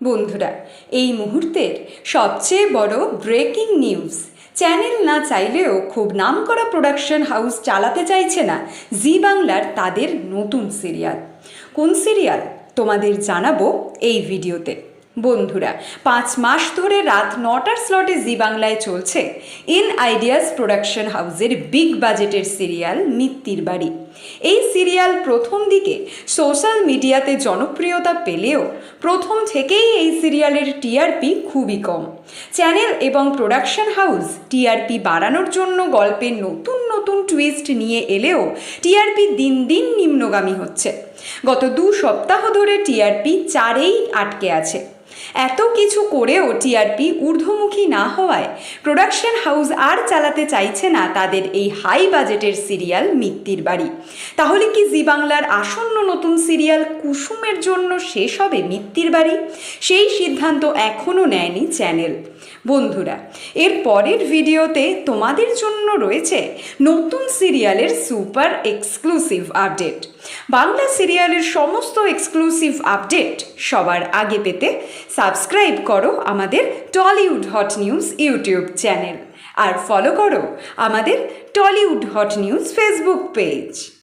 বন্ধুরা, এই মুহূর্তের সবচেয়ে বড় ব্রেকিং নিউজ চ্যানেল না চাইলেও খুব নাম করা প্রোডাকশন হাউস চালাতে চাইছে না জি বাংলার তাদের নতুন সিরিয়াল কোন সিরিয়াল তোমাদের জানাব এই ভিডিওতে বন্ধুরা, পাঁচ মাস ধরে রাত নটার স্লটে জি বাংলায় চলছে ইন আইডিয়াস প্রোডাকশন হাউসের বিগ বাজেটের সিরিয়াল মিত্তির বাড়ি। এই সিরিয়াল প্রথম দিকে সোশ্যাল মিডিয়াতে জনপ্রিয়তা পেলেও প্রথম থেকেই এই সিরিয়ালের টিআরপি খুবই কম। চ্যানেল এবং প্রোডাকশন হাউস টিআরপি বাড়ানোর জন্য গল্পের নতুন নতুন টুইস্ট নিয়ে এলেও টিআরপি দিন দিন নিম্নগামী হচ্ছে। গত দু সপ্তাহ ধরে টিআরপি চারেই আটকে আছে। এত কিছু করেও টিআরপি ঊর্ধ্বমুখী না হওয়ায় প্রোডাকশন হাউস আর চালাতে চাইছে না তাদের এই হাই বাজেটের সিরিয়াল মিত্তির বাড়ি। তাহলে কি জি বাংলার আসন্ন নতুন সিরিয়াল কুসুমের জন্য শেষ হবে মিত্তির বাড়ি? সেই সিদ্ধান্ত এখনও নেয়নি চ্যানেল। বন্ধুরা, এর পরের ভিডিওতে তোমাদের জন্য রয়েছে নতুন সিরিয়ালের সুপার এক্সক্লুসিভ আপডেট। বাংলা সিরিয়ালের সমস্ত এক্সক্লুসিভ আপডেট সবার আগে পেতে সাবস্ক্রাইব করো আমাদের Tollywood hot news YouTube channel. আর ফলো করো আমাদের Tollywood hot news Facebook page.